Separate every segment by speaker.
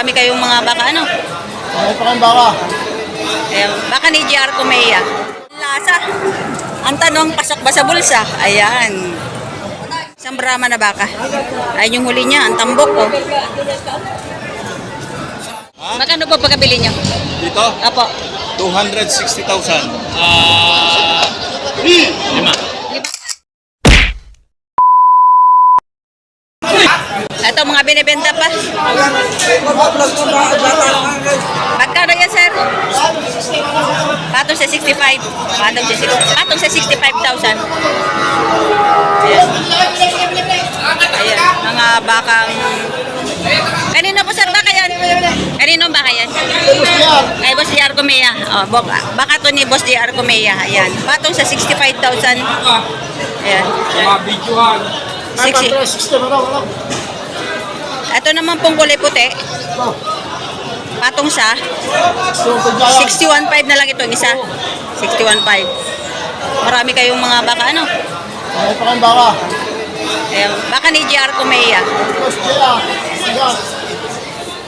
Speaker 1: marami kayong mga baka ano.
Speaker 2: Ano pa kang baka?
Speaker 1: Ayan, baka ni JR Kumeya. Lasa. Ang tanong, pasok ba sa bulsa? Ayan. Isang Brahma na baka. Ayun yung huli niya, ang tambok ko. Magkano po pagkabili niyo?
Speaker 3: Dito,
Speaker 1: Apo.
Speaker 3: 260,000. Ah, lima.
Speaker 1: Ito mga binibenta pa. Magkano yan, sir? Patong sa 65. Patong sa 60. Patong sa 65,000. Ayan. Ayan. Mga bakang... Kanino po, sir, baka yan? Kanino baka yan? Ay, Boss DR Comea. Oh, baka, to ni Boss DR Comea. Ayan. Patong sa 65,000. Ayan.
Speaker 3: Mga videohan.
Speaker 1: 60.
Speaker 2: 60 na raw, ano?
Speaker 1: Ito naman pong kulay puti. Patong
Speaker 2: pagkaya.
Speaker 1: 61.5 na lang itong isa. 61.5. Marami kayong mga baka ano.
Speaker 2: Ano pa kang baka?
Speaker 1: Eh, baka ni JR Comea.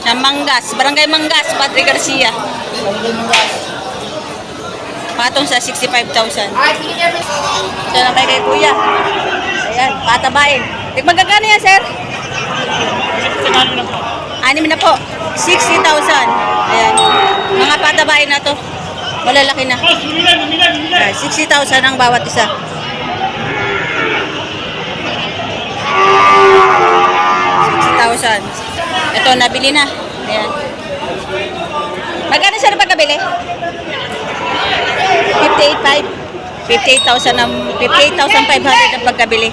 Speaker 1: Sa Mangas, Barangay Mangas, Patrick Garcia. Patong sa 65,000. Ito na kay kay Kuya. Ayan, patabain. Tig magkano yan, sir? Anim na po. 60,000. Ayan. Mga patabain na to. Malalaki na. Ayan, 60,000 ang bawat isa. thousand. Ito, nabili na. Ayan. Magkano sir pagkabili? 58,500. 58,000 ang 58,500 ang pagkabili.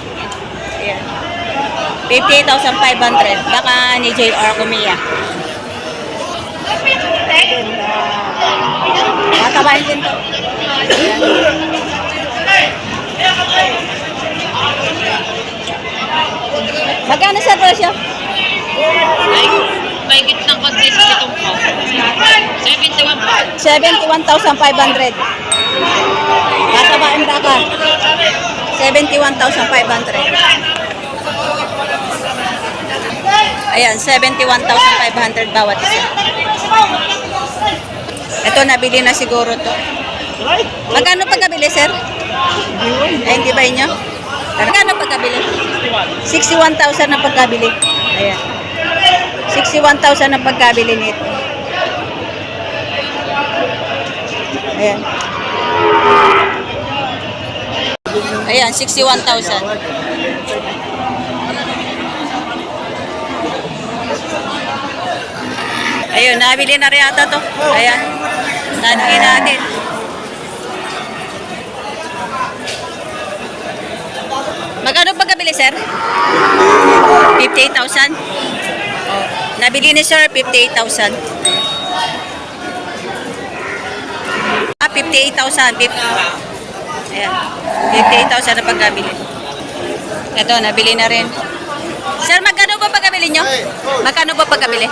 Speaker 1: Ayan. 58,500. Baka ni JR Kumiya. Matabahin din to. Magkano sa presyo?
Speaker 4: Ay, mahigit ng konti sa pitong ko. 71 pa.
Speaker 1: 71,500. Tatabain baka. 71,500. Ayan, 71,500 bawat isa. Ito, nabili na siguro to. Magkano pagkabili, sir? Ay, hindi ba inyo? Magkano pagkabili? 61,000 ang pagkabili. Ayan. 61,000 ang pagkabili nito. Ayan. Ayan, 61,000. Ayun, nabili na rin ata to. Ayan. Tanungin natin. Magkano pagkabili, sir? 58,000? Oh. Nabili ni sir, 58,000. Ah, 58,000. Fif- Ayan. 58,000 na pagkabili. Ito, nabili na rin. Sir, magkano ba pagkabili nyo? Magkano ba pagkabili?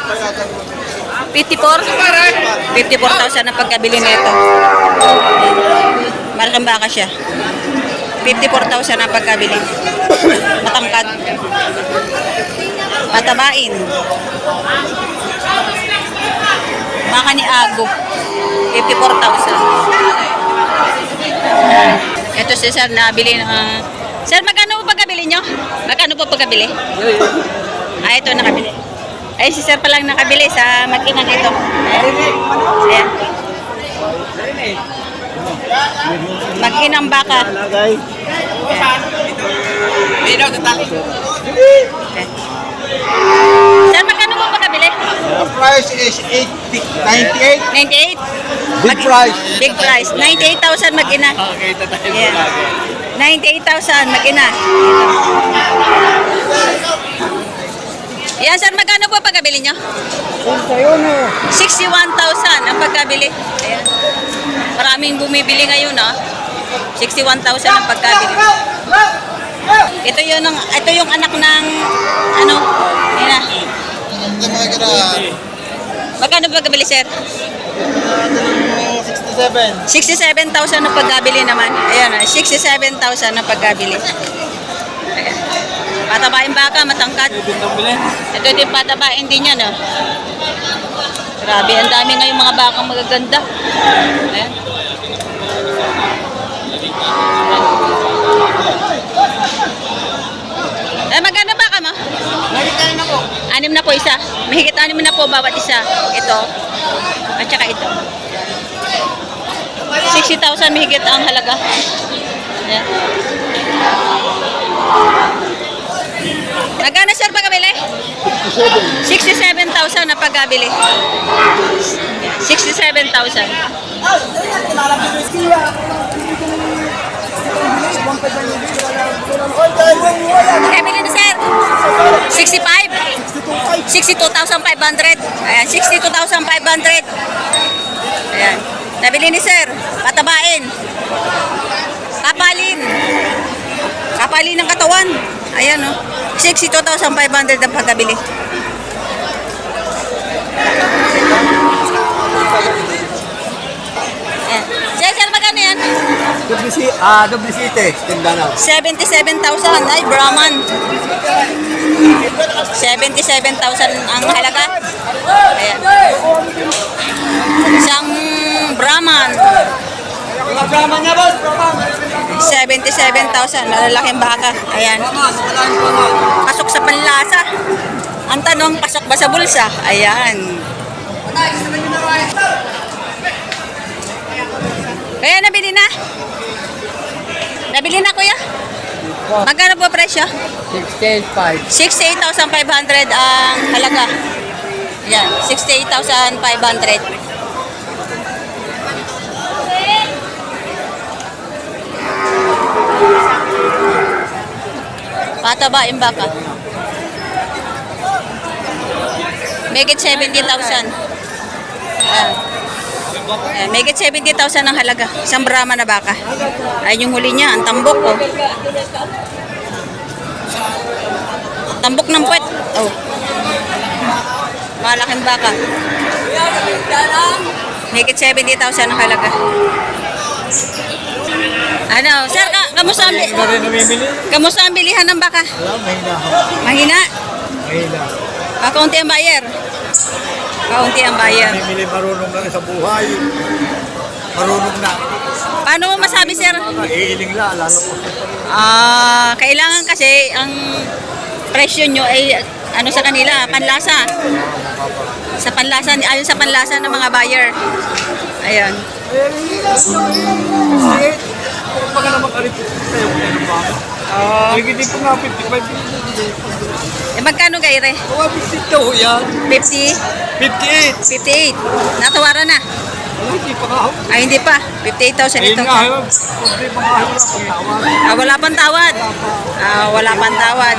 Speaker 1: 54? 54,000 na pagkabili nito. Malaking baka siya. 54,000 na pagkabili. Matangkad. Matabain. Baka ni Ago. 54,000. Ito si Sir, nabili ng... sir, magkano po pagkabili nyo? Magkano po pagkabili? Ah, ito nakabili. Ay, si Sir pa lang nakabili sa makinang ito. Ayan. Makinang baka.
Speaker 2: Lagay.
Speaker 1: Sir, magkano po pagkabili?
Speaker 2: The price is 80, 98.
Speaker 1: 98?
Speaker 2: Big price.
Speaker 1: Big price. 98,000 mag-ina.
Speaker 3: Okay, tatayin
Speaker 1: Ayan. 98,000 mag-ina. Yan, sir, magkano po pagkabili nyo? 61,000 ang pagkabili. Ayan. Maraming bumibili ngayon, no? 61,000 ang pagkabili. Ito yung, ito yung anak ng, ano, yun na. Magkano pagkabili, sir?
Speaker 2: 67.
Speaker 1: 67,000 ang pagkabili naman. Ayan, ah, 67,000 ang pagkabili. Patabain baka, matangkad. Ito din patabain din yan, oh. Grabe, ang dami ngayong mga bakang magaganda. Ayan. Eh, magkano baka mo?
Speaker 2: Nagkitayin na po.
Speaker 1: Anim na po isa. Mahigit anim na po bawat isa. Ito. At saka ito. 60,000 mahigit ang halaga. Ayan. Magkano sir pagkabili? 67,000 na pagkabili. 67,000. Pagkabili na sir? 65? 62,500. Ayan, 62,500. Ayan. Nabili ni sir. Patabain. Kapalin. Kapalin ng katawan. Ayan, oh. 62,500 ang pagkabili. Ayan. Sir, sir, magkano yan?
Speaker 2: WC, ah, WCT, Tindanao.
Speaker 1: 77,000. Ay, Brahman. 77,000 ang halaga. Ayan. Isang Brahman.
Speaker 2: Mga Brahman niya, boss, Brahman.
Speaker 1: 77,000. Malalaking baka. Ayan. Pasok sa panlasa. Ang tanong, pasok ba sa bulsa? Ayan. Kaya nabili na? Nabili na kuya? Magkano po presyo?
Speaker 2: 68.5.
Speaker 1: 68,500 ang halaga. Yan, 68,500. Patabain baka. Make it 70,000. Ayan. Ayan, make it 70,000 ang halaga. Isang Brahma na baka. Ayun yung huli niya, ang tambok oh. Tambok ng puwet. Oh. Malaking baka. Make it 70,000 ang halaga. Ano, sir, ka, kamusta ang, bi-
Speaker 2: Iba rin namimili?
Speaker 1: kamusta ang bilihan ng baka?
Speaker 2: Wala, mahina ako.
Speaker 1: Mahina.
Speaker 2: Mahina.
Speaker 1: Ah, kaunti ang buyer. Kaunti ang buyer.
Speaker 2: Namimili marunong lang sa buhay. Marunong na.
Speaker 1: Paano mo masabi, sir?
Speaker 2: Iiling lang, lalo po.
Speaker 1: Ah, kailangan kasi ang presyo nyo ay ano sa kanila, panlasa. Sa panlasa, ayon sa panlasa ng mga buyer. Ayan.
Speaker 2: Eh, kung baka naman kalipit sa'yo, ano ba? Ah, hindi ko nga 55 binibili.
Speaker 1: Eh, magkano gaire?
Speaker 2: Kawa 50 daw yan.
Speaker 1: 50?
Speaker 2: 58.
Speaker 1: 58. Natawaran na.
Speaker 2: Ano, hindi pa ako.
Speaker 1: Ay, hindi pa. 58,000
Speaker 2: Ayun
Speaker 1: ito.
Speaker 2: nga, yun. Problema nga.
Speaker 1: Ah, wala pang tawad. Ah, wala pang tawad.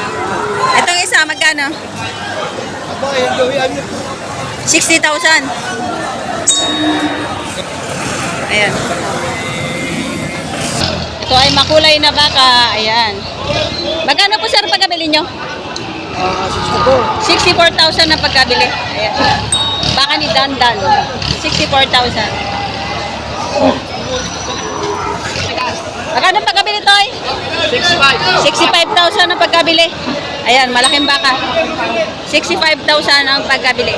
Speaker 1: Itong isa, magkano?
Speaker 2: Aba, ayun daw yan.
Speaker 1: 60,000. Ayan. Ito ay makulay na baka. Ayan. Magkano po sir pagkabili nyo?
Speaker 2: Ah, 64.
Speaker 1: 64,000 na pagkabili. Ayan. Baka ni Dandan. 64,000. Magkano pagkabili to ay?
Speaker 2: 65.
Speaker 1: 65,000 ang pagkabili. Ayan, malaking baka. 65,000 ang pagkabili.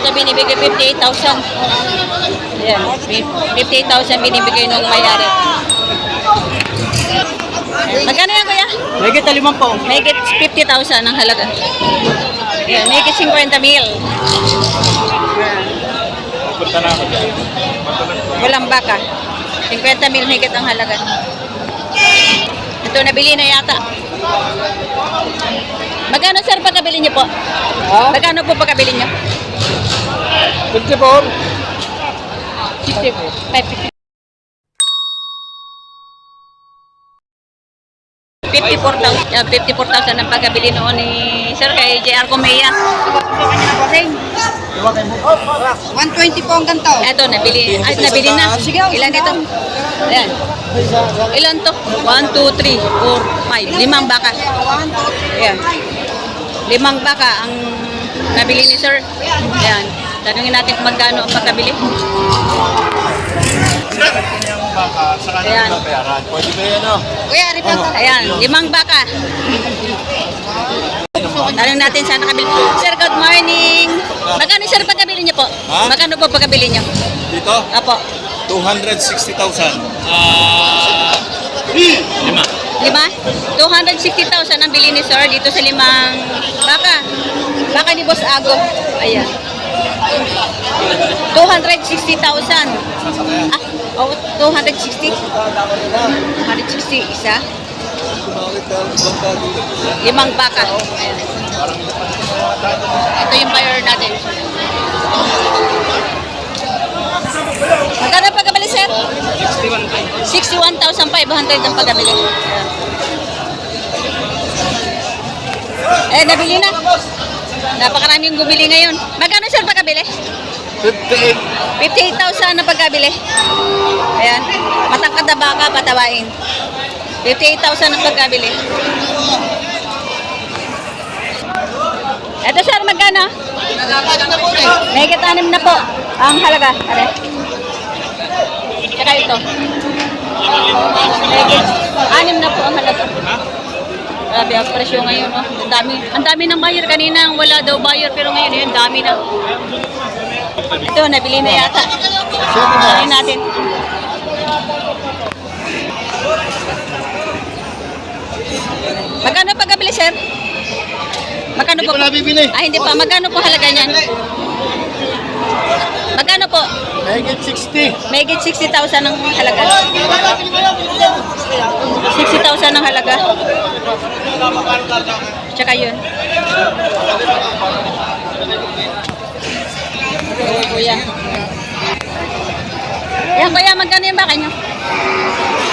Speaker 1: Ito binibigay 58,000. Ayan, 58,000 binibigay nung may-ari. Magkano yan kuya?
Speaker 2: May kita limang po.
Speaker 1: Make it 50,000 ang halaga. Ayan, make it 50 mil.
Speaker 3: Punta na ako dyan.
Speaker 1: Walang baka. 50 mil higit ang halaga. Ito, nabili na yata. Magkano sir pagkabili niyo po? Magkano po pagkabili niyo?
Speaker 2: 54.
Speaker 1: 50. 54,000 uh, 54,000 ang pagkabili noon ni Sir kay JR Comea.
Speaker 5: 120 po ang ganito.
Speaker 1: Eto, nabili, ay, nabili na. Ilan ito? Ayan. Ilan to? 1, 2, 3, 4, 5. Limang baka. Ayan. Limang baka ang nabili ni Sir. Ayan. Tanungin natin kung magkano ang pagkabili.
Speaker 3: baka, sa
Speaker 1: Ayan.
Speaker 3: kanya babayaran. Pwede ba yan, oh?
Speaker 5: Kuya, repair ka.
Speaker 1: Ayan, limang baka. Tanong natin saan nakabili. Sir, good morning. Magkano sir pagkabili niyo po?
Speaker 3: Ha?
Speaker 1: Magkano po pagkabili niyo?
Speaker 3: Dito,
Speaker 1: Apo,
Speaker 3: 260,000. Ah, lima.
Speaker 1: Lima? 260,000 ang bili ni sir dito sa limang baka. Baka ni Boss Ago. Ayan. 260,000. Ah, oh, 260. 260 isa. Limang baka. Ayan. Ito yung buyer natin. Magkano pagkabili, sir? 61,500 ang pagkabili. Eh, nabili na. Napakaraming bumili ngayon. Magkano, sir, pagkabili?
Speaker 3: 58.
Speaker 1: 58,000 na pagkabili. Ayan. Matangkad na baka, patawain. 58,000 ang pagkabili. Ito sir, magkano? Megit anim na po ang halaga. Are. Tsaka ito. Anim na po ang halaga. Grabe ang presyo ngayon. Oh. Ang dami, ang dami ng buyer. Kanina wala daw buyer pero ngayon yun, dami na. Ito, nabili na yata. Sabi natin. Magkano pagkabili, sir? Magkano po?
Speaker 3: Hindi pa nabibili.
Speaker 1: Ah, hindi pa. Magkano po halaga niyan? Magkano po?
Speaker 3: Mahigit 60.
Speaker 1: May 60,000 ang halaga. 60,000 ang halaga. Tsaka yun. Oo, kuya. Yan, kuya, magkano yung baka nyo?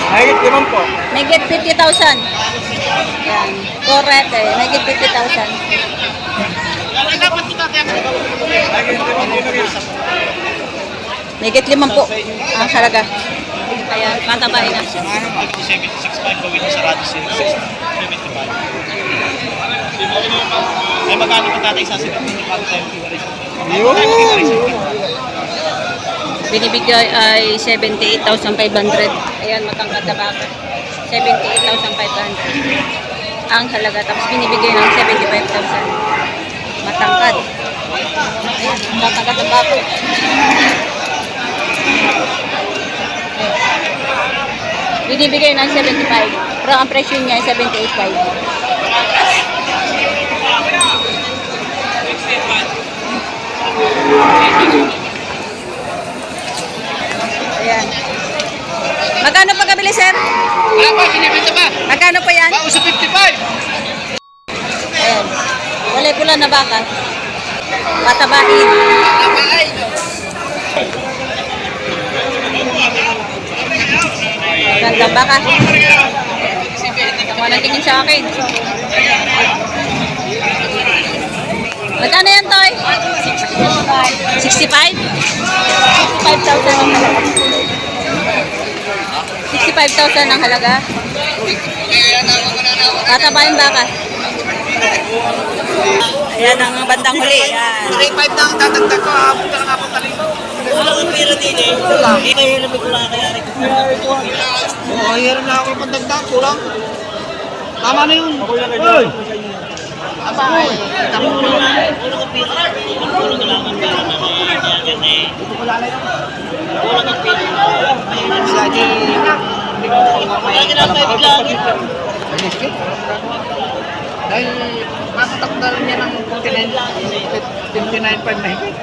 Speaker 2: Mahigit limang po.
Speaker 1: May get 50,000. Yan. Correct eh. May get 50,000. May get limang po. Ang halaga. Kaya matabain na.
Speaker 3: Ano ba? 76.5 gawin sa radio 75. Ay, magkano pa tatay sa sila? Bago tayo maghiwalay sa
Speaker 1: Binibigay ay 78,500. Ayan, matangkad na baka. 78,500. Ang halaga. Tapos binibigay ng 75,000. Matangkad. Ayan, matangkad na baka. Binibigay ng 75. Pero ang presyo niya ay 78,500. Ayan. Magkano pagkabili, sir?
Speaker 2: Wala pa, sinibenta pa.
Speaker 1: Magkano po yan?
Speaker 2: Bago sa 55.
Speaker 1: Ayan. Walay pula na baka. Patabain. Ganda baka. Tama na tingin sa akin. Magkano yan, Toy? 65? 65,000 ang halaga. 65,000 ang halaga. Tatabain baka. Ayan ang bandang huli. Ayan.
Speaker 2: 35 na ang tatagdag ko. Abot ka na nga po talino. Walang pera din eh. Hindi kayo namin kulang kaya rin. Oo, hiram na ako yung pandagdag. Kulang. Tama na yun. Ako eh. Tama mo na. Kulang ang pera. Kulang lang ang pera na yan eh. Na. Kulang ang pera. Lagi. Lagi na tayo lagi. Dahil matatakdal niya ng 59.5 mahigit.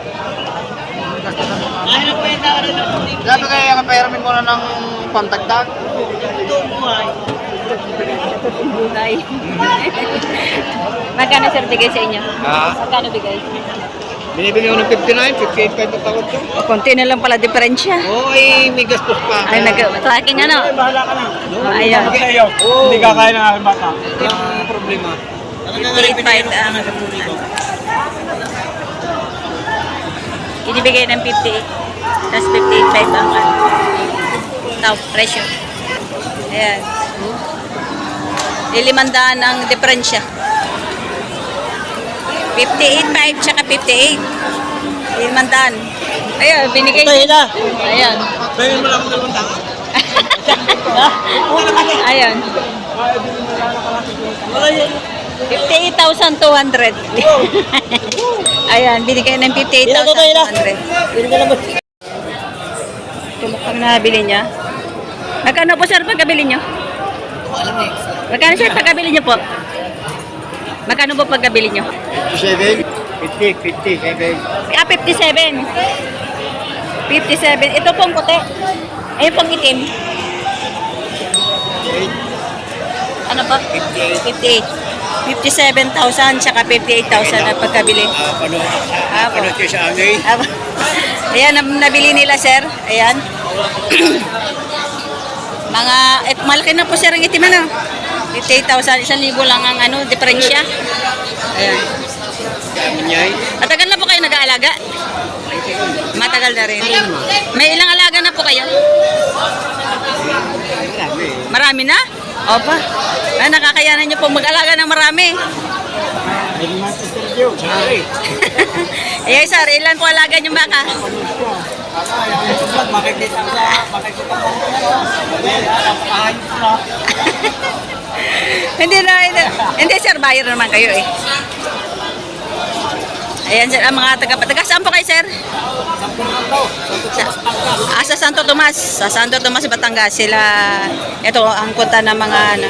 Speaker 2: Ay, na po yung tao rin ako. Dapat kaya kapayaramin mo na ng pantagdag. Ito buhay.
Speaker 1: Bunay. Magkano sir bigay sa inyo?
Speaker 2: Ha?
Speaker 1: Magkano bigay?
Speaker 2: Binibili ko ng 59, 58 pa tawad ko.
Speaker 1: Konti na lang pala diferensya.
Speaker 2: Oo, ay may gastos pa.
Speaker 1: Ay, nag-tracking ano?
Speaker 2: bahala ka na.
Speaker 1: Oh, ayan.
Speaker 2: Oo. Hindi kakain ng aking bata. Ang problema.
Speaker 1: 58 ang Inibigay ng 58. Tapos 58.5 ang ano. Tao, presyo. Ayan. Lilimandaan ang diferensya. 58.5 tsaka 58. Lilimandaan. Ayan, binigay.
Speaker 2: na.
Speaker 1: Ayan.
Speaker 2: Pwede mo lang ako dalawang tao.
Speaker 1: Ayun. 58,200. Ayan, binigay ng 58,200. Ito mukhang nabili niya. Magkano po sir pagkabili niyo? Magkano sir pagkabili niyo po? Magkano po pagkabili niyo?
Speaker 2: 7? 50, 50, 7.
Speaker 1: Ah, 57. 57. Ito pong puti. Ayun pong itim. Ano ba? 58. 57,000 tsaka 58,000 at pagkabili.
Speaker 2: Pano,
Speaker 1: Ah, po.
Speaker 2: pano siya sa angay?
Speaker 1: Ah, Ayan, nab- nabili nila, sir. Ayan. Mga, eh, malaki na po, sir, ang itim, ano? 58,000, isang libo lang ang, ano, diferensya. Ayan. Matagal na po kayo nag-aalaga? Matagal na rin. May ilang alaga na po kayo? Marami na? Opa. Ah, nakakayanan niyo po mag-alaga ng marami. eh, sir, ilan po alaga niyo baka? Hindi na, hindi, hindi sir, buyer naman kayo eh. Ayan sir, ang mga taga, taga saan po kayo sir? Sa, ah, sa Santo Tomas, sa Santo Tomas, Batangas, sila, ito ang punta ng mga, ano,